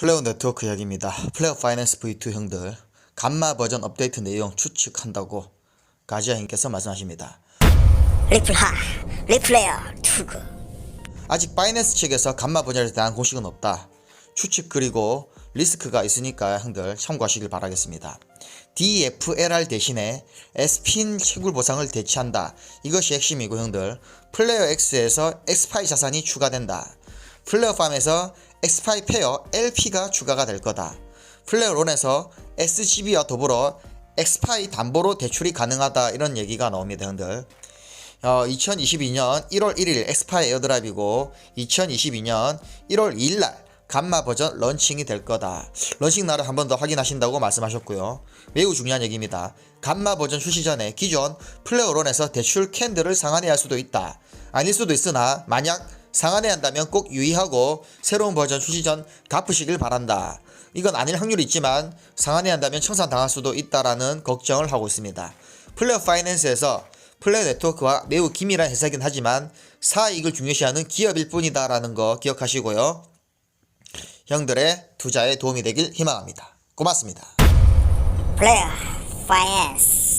플레어 네트워크 이야기입니다. 플레어 파이낸스 V2 형들 감마 버전 업데이트 내용 추측한다고 가지아님께서 말씀하십니다. 리플하 리플레이어 투구 아직 바이낸스 측에서 감마 버전에 대한 공식은 없다. 추측 그리고 리스크가 있으니까 형들 참고하시길 바라겠습니다. DFLR 대신에 SP인 채굴 보상을 대체한다. 이것이 핵심이고 형들 플레이어 X에서 엑스파이 자산이 추가된다. 플레이어 팜에서 엑스파이 페어 LP가 추가가 될 거다. 플레이어 론에서 SGB와 더불어 엑스파이 담보로 대출이 가능하다 이런 얘기가 나옵니다 형들. 어, 2022년 1월 1일 엑스파이 에어드랍이고 2022년 1월 2일날 감마 버전 런칭이 될 거다. 런칭 날을 한 번 더 확인하신다고 말씀하셨고요. 매우 중요한 얘기입니다. 감마 버전 출시 전에 기존 플레어론에서 대출 캔들을 상환해야 할 수도 있다. 아닐 수도 있으나 만약 상환해야 한다면 꼭 유의하고 새로운 버전 출시 전 갚으시길 바란다. 이건 아닐 확률이 있지만 상환해야 한다면 청산당할 수도 있다라는 걱정을 하고 있습니다. 플레어 파이낸스에서 플레어 네트워크와 매우 긴밀한 회사이긴 하지만 사익을 중요시하는 기업일 뿐이다라는 거 기억하시고요. 형들의 투자에 도움이 되길 희망합니다. 고맙습니다. 플레이어 파이낸스